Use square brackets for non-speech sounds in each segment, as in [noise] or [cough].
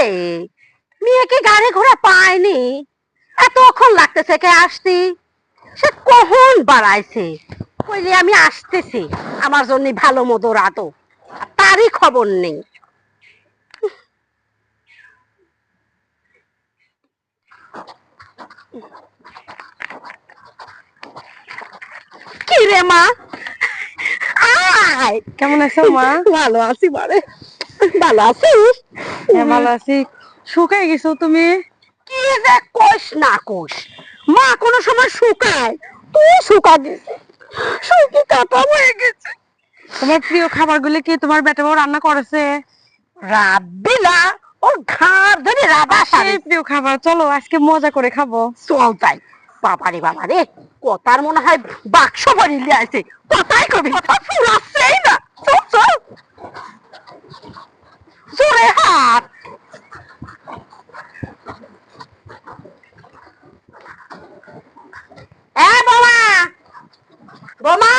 রে মেয়ে কি গাড়ি ঘোড়া পায়নি। এতক্ষণ লাগতেছে কে আসতি? সে কখন বাড়াইছে? কইলে আমি আসতেছি আমার জন্য ভালো মতো রাতো। তারই খবর নেই। কি রে মা? আয়। কেমন আছো মা? ভালো আছি বারে ভালো আছিস? হ্যাঁ ভালো আছি। শুকাই গেছো তুমি? কি যে কোষ না কোষ মা কোনো সময় শুকায়। তুই শুকা দিছে শুকি কাটা হয়ে গেছে। তোমার প্রিয় খাবারগুলো কি তোমার বেটা বউ রান্না করেছে? ওর ঘাড় ধরে রাবা প্রিয় খাবার। চলো আজকে মজা করে খাব। চল তাই। বাবারে বাবারে কথার মনে হয় বাক্স ভরিলে আছে কথাই কবি কথা ফুরাচ্ছেই না চল চল জোরে হাত এ বোমা বোমা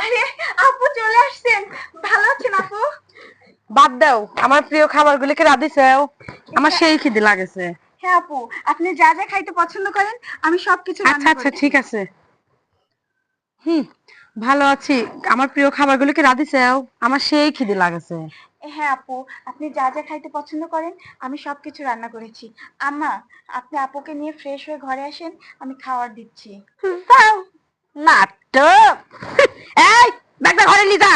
আরে আপু চলে আসছেন ভালো আছেন আপু বাদ দাও আমার প্রিয় খাবারগুলোকে রাধিছেও আমার সেই খিদে লাগেছে। হ্যাঁ আপু আপনি যা যা খাইতে পছন্দ করেন আমি সবকিছু আচ্ছা আচ্ছা ঠিক আছে। হুম ভালো আছি। আমার প্রিয় খাবারগুলোকে রাধিছেও আমার সেই খিদে লাগেছে। হ্যাঁ আপু আপনি যা যা খাইতে পছন্দ করেন আমি সবকিছু রান্না করেছি। আম্মা আপনি আপুকে নিয়ে ফ্রেশ হয়ে ঘরে আসেন আমি খাবার দিচ্ছি। নাটক। [laughs] এই ব্যাগটা ঘরে নিয়ে যা।